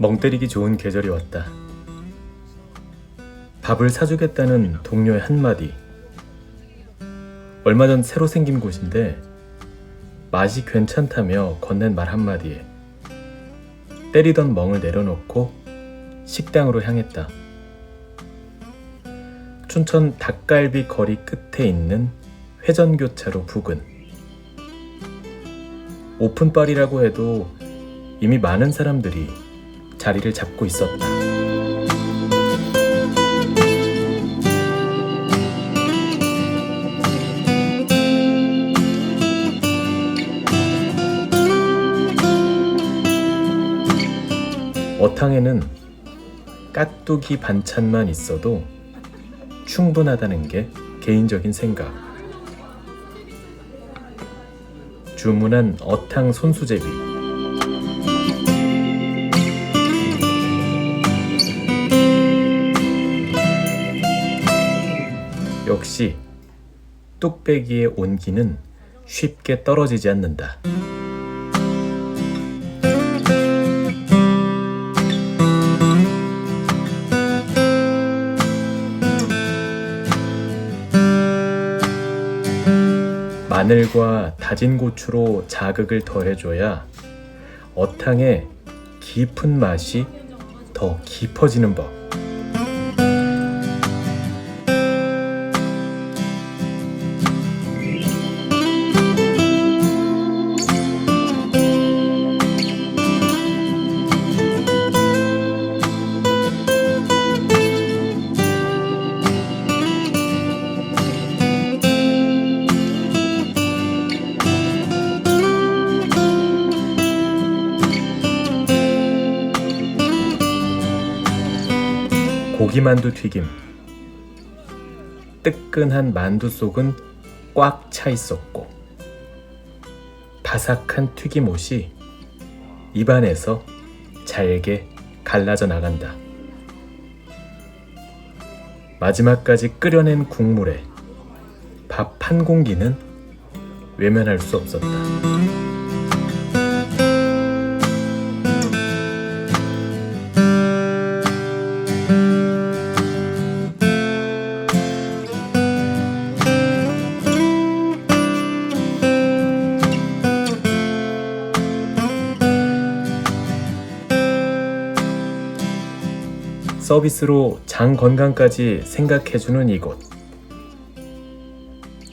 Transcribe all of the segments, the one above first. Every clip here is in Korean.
멍 때리기 좋은 계절이 왔다. 밥을 사주겠다는 동료의 한마디. 얼마 전 새로 생긴 곳인데 맛이 괜찮다며 건넨 말 한마디에 때리던 멍을 내려놓고 식당으로 향했다. 춘천 닭갈비 거리 끝에 있는 회전교차로 부근. 오픈빨이라고 해도 이미 많은 사람들이 자리를 잡고 있었다. 어탕에는 깍두기 반찬만 있어도 충분하다는 게 개인적인 생각. 주문한 어탕 손수제비. 역시 뚝배기의 온기는 쉽게 떨어지지 않는다. 마늘과 다진 고추로 자극을 더해줘야 어탕의 깊은 맛이 더 깊어지는 법. 고기만두 튀김. 뜨끈한 만두 속은 꽉 차 있었고, 바삭한 튀김옷이 입안에서 잘게 갈라져 나간다. 마지막까지 끓여낸 국물에 밥 한 공기는 외면할 수 없었다. 서비스로 장 건강까지 생각해주는 이곳.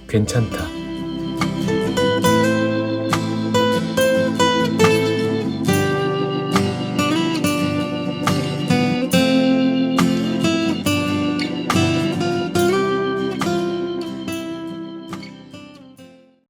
괜찮다.